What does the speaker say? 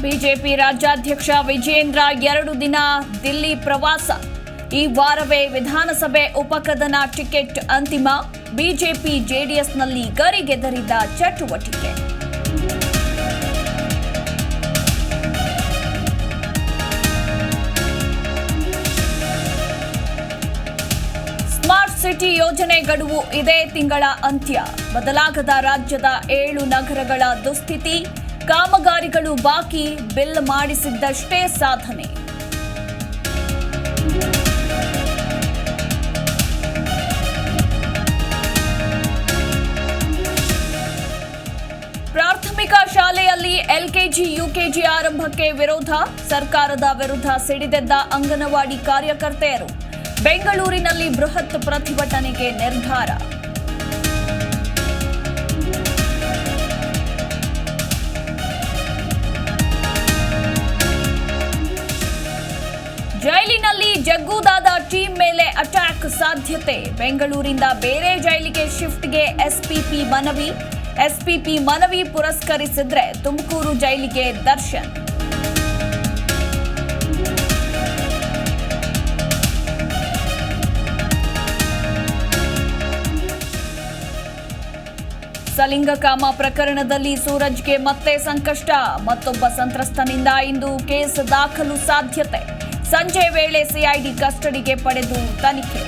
BJP ರಾಜ್ಯಾಧ್ಯಕ್ಷ ವಿಜೇಂದ್ರ ಎರಡು ದಿನ ದಿಲ್ಲಿ ಪ್ರವಾಸ. ಈ ವಾರವೇ ವಿಧಾನಸಭೆ ಉಪಕದನ ಟಿಕೆಟ್ ಅಂತಿಮ. ಬಿಜೆಪಿ ಜೆಡಿಎಸ್ನಲ್ಲಿ ಗರಿಗೆದರಿದ ಚಟುವಟಿಕೆ. ಸ್ಮಾರ್ಟ್ ಸಿಟಿ ಯೋಜನೆ ಗಡುವು ಇದೇ ತಿಂಗಳ ಅಂತ್ಯ. ಬದಲಾಗದ ರಾಜ್ಯದ ಏಳು ನಗರಗಳ ದುಸ್ಥಿತಿ. ಕಾಮಗಾರಿಗಳು ಬಾಕಿ, ಬಿಲ್ ಮಾಡಿಸಿದ್ದಷ್ಟೇ ಸಾಧನೆ. ಪ್ರಾಥಮಿಕ ಶಾಲೆಯಲ್ಲಿ ಎಲ್ಕೆಜಿ, ಯುಕೆಜಿ ಆರಂಭಕ್ಕೆ ವಿರೋಧ, ಸರ್ಕಾರದ ವಿರುದ್ಧ ಸಿಡಿದೆದ್ದ ಅಂಗನವಾಡಿ ಕಾರ್ಯಕರ್ತೆಯರು. ಬೆಂಗಳೂರಿನಲ್ಲಿ ಬೃಹತ್ ಪ್ರತಿಭಟನೆಗೆ ನಿರ್ಧಾರ. ಸಾಧ್ಯತೆ. ಬೆಂಗಳೂರಿಂದ ಬೇರೆ ಜೈಲಿಗೆ ಶಿಫ್ಟ್ಗೆ ಎಸ್ಪಿಪಿ ಮನವಿ. ಎಸ್ಪಿಪಿ ಮನವಿ ಪುರಸ್ಕರಿಸಿದ್ರೆ ತುಮಕೂರು ಜೈಲಿಗೆ ದರ್ಶನ್. ಸಲಿಂಗಕಾಮ ಪ್ರಕರಣದಲ್ಲಿ ಸೂರಜ್ಗೆ ಮತ್ತೆ ಸಂಕಷ್ಟ. ಮತ್ತೊಬ್ಬ ಸಂತ್ರಸ್ತನಿಂದ ಇಂದು ಕೇಸ್ ದಾಖಲು ಸಾಧ್ಯತೆ. ಸಂಜೆ ವೇಳೆ ಸಿಐಡಿ ಕಸ್ಟಡಿಗೆ ಪಡೆದು ತನಿಖೆ